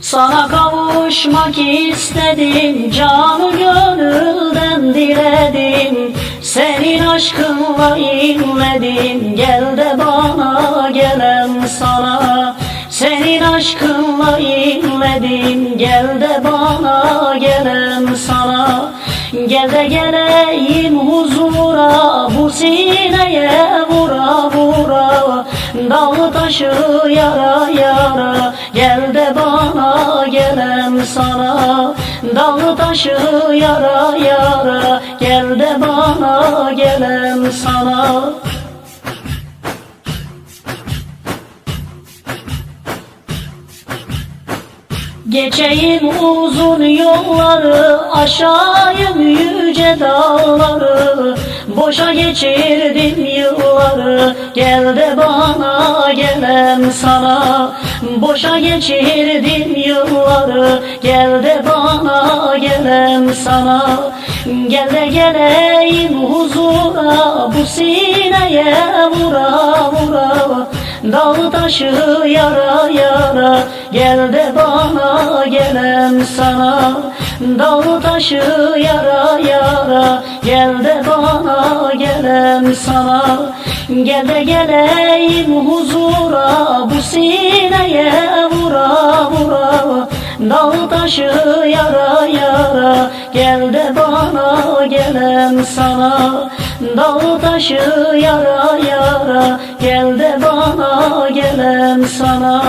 Sana kavuşmak istedim Canı gönülden diledim Senin aşkınla inledim Gel de bana gelen sana. Senin aşkınla inledim Gel de bana gelen sana. Gel de geleyim huzura Bu sineye vura vura. Dağ taşı yara sana Dağ taşı yara yara. Gel de bana gelen sana. Geçeyim uzun yolları Aşayım yüce dağları. Boşa geçirdim Gel de bana gelen sana. Boşa geçirdim yılları. Gel de bana gelen sana. Gel de geleyim huzura Bu sineye vura vura. Dağ taşı yara yara. Gel de bana gelen sana. Dağ taşı yara Gel de bana gelen sana. Gel de geleyim huzura Bu sineye vura vura. Dağ taşı yara yara Gel de bana gelen sana. Dağ taşı yara yara Gel de bana gelen sana